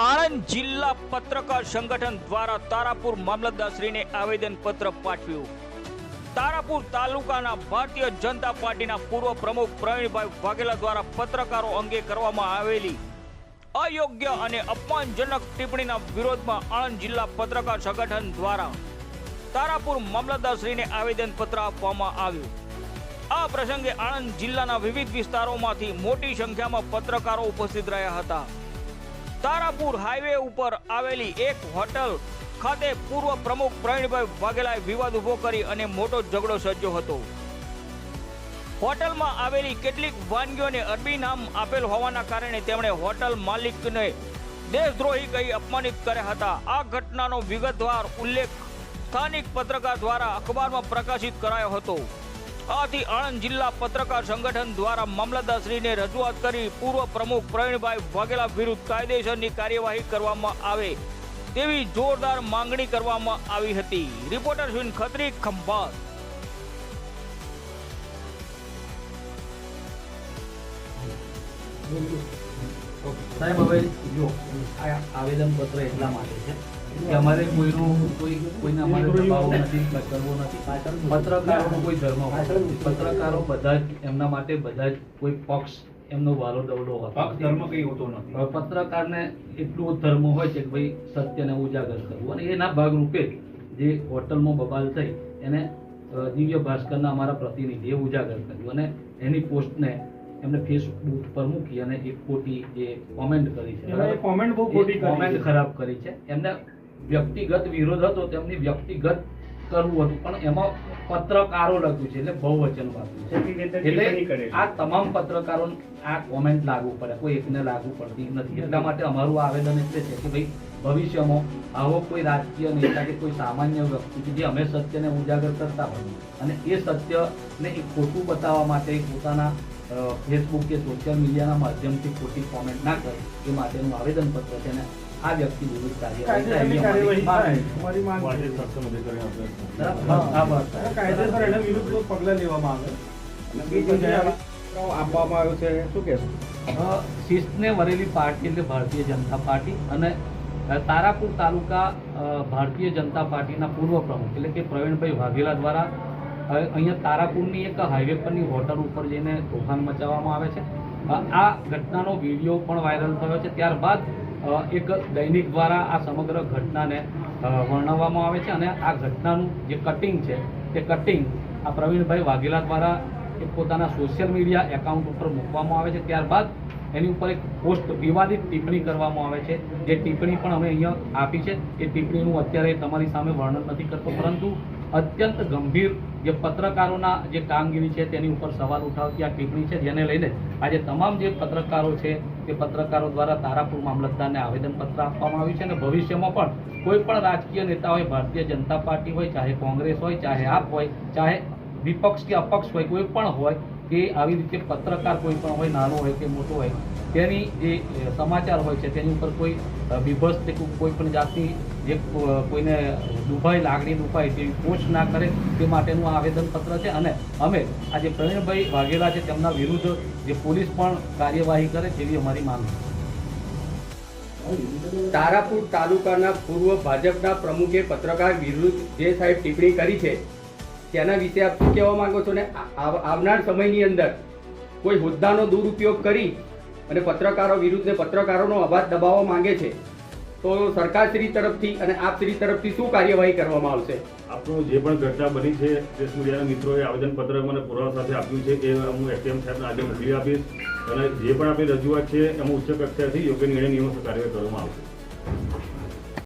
આણંદ જિલ્લા પત્રકાર સંગઠન દ્વારા તારાપુર મામલતદારશ્રીને આવેદન પત્ર પાઠવ્યું. તારાપુર તાલુકાના ભારતીય જનતા પાર્ટીના પૂર્વ પ્રમુખ પ્રવીણભાઈ વાઘેલા દ્વારા પત્રકારો અંગે કરવામાં આવેલી અયોગ્ય અને અપમાનજનક ટિપ્પણીના વિરોધમાં આણંદ જિલ્લા પત્રકાર સંગઠન દ્વારા તારાપુર મામલતદારશ્રીને આવેદન પત્ર આપવામાં આવ્યું. આ પ્રસંગે આણંદ જિલ્લાના વિવિધ વિસ્તારોમાંથી મોટી સંખ્યામાં પત્રકારો ઉપસ્થિત રહ્યા હતા. તારાપુર હાઈવે ઉપર આવેલી એક હોટલ ખાતે પૂર્વ પ્રમુખ પ્રવીણભાઈ વાઘેલાએ વિવાદ ઊભો કરી અને મોટો ઝઘડો સર્જ્યો હતો. હોટલમાં આવેલી કેટલીક વાનગીઓને અરબી નામ આપેલ હોવાના કારણે તેમણે હોટલ માલિકને દેશદ્રોહી કહી અપમાનિત કર્યા હતા. આ ઘટનાનો વિગતવાર ઉલ્લેખ સ્થાનિક પત્રકાર દ્વારા અખબારમાં પ્રકાશિત કરાયો હતો. આથી આણંદ જિલ્લા પત્રકાર સંગઠન દ્વારા મામલતદારશ્રીને રજૂઆત કરી પૂર્વ પ્રમુખ પ્રવીણભાઈ વાઘેલા વિરુદ્ધ કાયદેસરની કાર્યવાહી કરવામાં આવે તેવી જોરદાર માંગણી કરવામાં આવી હતી. રિપોર્ટર સુન ખત્રી ખંભાત. સાહેબ હવે જો આ આવેદન પત્ર એટલા માટે છે કે અમારે કોઈનું કોઈ કોઈને અમારે દબાવો નથી કરવો નથી. પત્રકારોનો કોઈ ધર્મ નથી. પત્રકારો બધા જ એમના માટે બધા જ કોઈ પક્ષ એમનો વાલો દવડો હોય પક્ષ ધર્મ કઈ હોતો નથી. પત્રકારને એટલું ધર્મ હોય છે કે ભાઈ સત્યને ઉજાગર કરવું. અને એના ભાગરૂપે જ હોટલમાં બબાલ થઈ એને દિવ્ય ભાસ્કરના અમારા પ્રતિનિધિએ ઉજાગર કર્યું. અને એની પોસ્ટને એમને ફેસબુક પર મૂકી અને એક ખોટી જે કોમેન્ટ કરી છે કોમેન્ટ બહુ ખોટી કોમેન્ટ ખરાબ કરી છે. એમને વ્યક્તિગત વિરોધ હતો તેમની વ્યક્તિગત કરવું હતું પણ એમાં પત્રકારો લખ્યું છે એટલે બહુવચન વાપર્યું છે. એટલે આ તમામ પત્રકારો આ કોમેન્ટ લાગુ પડે કોઈ એકને લાગુ પડતી નથી. એટલા માટે અમારું આવેદન એટલે છે કે ભાઈ ભવિષ્યમાં આવો કોઈ રાજકીય નેતા કે કોઈ સામાન્ય વ્યક્તિ કે જે અમે સત્યને ઉજાગર કરતા હોય અને એ સત્યને એક ખોટું બતાવવા માટે પોતાના ફેસબુક કે સોશિયલ મીડિયાના માધ્યમથી ખોટી કોમેન્ટ ના કરે એ માટેનું આવેદનપત્ર છે અને આ વ્યક્તિ વિરુદ્ધ કાર્યવાહી પગલાં લેવામાં આવે? અને આપવામાં આવ્યો છે શું કહેશો? શિસ્તને વરેલી પાર્ટી એટલે ભારતીય જનતા પાર્ટી અને તારાપુર તાલુકા ભારતીય જનતા પાર્ટીના પૂર્વ પ્રમુખ એટલે કે પ્રવીણભાઈ વાઘેલા દ્વારા અહીંયા તારાપુરની એક હાઈવે પરની હોટલ ઉપર જઈને તોફાન મચાવવામાં આવે છે. આ ઘટનાનો વીડિયો પણ વાયરલ થયો છે. ત્યારબાદ એક દૈનિક દ્વારા આ સમગ્ર ઘટનાને વર્ણવવામાં આવે છે અને આ ઘટનાનું જે કટિંગ છે, તે કટિંગ આ પ્રવીણભાઈ વાઘેલા દ્વારા એક પોતાના સોશિયલ મીડિયા એકાઉન્ટ ઉપર મૂકવામાં આવે છે. ત્યારબાદ, એની ઉપર એક પોસ્ટ વિવાદિત ટિપ્પણી કરવામાં આવે છે. જે ટિપ્પણી પણ અમે અહીંયા આપી છે. એ ટિપ્પણીનું અત્યારે તમારી સામે વર્ણન નથી કરતો, પરંતુ અત્યંત ગંભીર જે પત્રકારોના જે કામગીરી છે તેની ઉપર સવાલ ઉઠાવતી આ ટિપ્પણી છે જેને લઈને આજે તમામ જે પત્રકારો છે તે પત્રકારો દ્વારા તારાપુર મામલતદારને આવેદનપત્ર આપવામાં આવ્યું છે અને ભવિષ્યમાં પણ કોઈ પણ રાજકીય નેતા હોય ભારતીય જનતા પાર્ટી હોય, ચાહે કોંગ્રેસ હોય, ચાહે આપ હોય, ચાહે વિપક્ષ કે અપક્ષ હોય, કોઈ પણ હોય કે આવી રીતે પત્રકાર કોઈ પણ હોય, નાનો હોય કે મોટો હોય, તેની જે સમાચાર હોય છે તેની ઉપર કોઈ બીભત્સ કે કોઈ પણ જાતની જે કોઈને દુભાઈ, લાગણી દુભાઈ તેવી કોચ ના કરે તે માટેનું આ આવેદનપત્ર છે. અને અમે આ જે પ્રવીણભાઈ વાઘેલા છે, તેમના વિરુદ્ધ જે પોલીસ પણ કાર્યવાહી કરે તેવી અમારી માંગ છે. તારાપુર તાલુકાના પૂર્વ ભાજપના પ્રમુખે પત્રકાર વિરુદ્ધ જે સાહેબ ટિપ્પણી કરી છે, તેના વિશે આપ શું કહેવા માંગો છો? ને આવનાર સમયની અંદર કોઈ હોદ્દાનો દુરુપયોગ કરી અને પત્રકારો વિરુદ્ધને પત્રકારોનો અવાજ દબાવવા માંગે છે તો સરકારશ્રી તરફથી અને આપશ્રી તરફથી શું કાર્યવાહી કરવામાં આવશે? આપણું જે પણ ઘટના બની છે પ્રેસ મીડિયાના મિત્રોએ આવેદનપત્ર મને પુરાવા સાથે આપ્યું છે, એ હું એસડીએમ સાહેબને આજે મોકલી આપીશ. અને જે પણ આપણી રજૂઆત છે, એમાં ઉચ્ચ કક્ષાથી યોગ્ય નિર્ણય નિયમો કાર્યવાહી કરવામાં આવશે.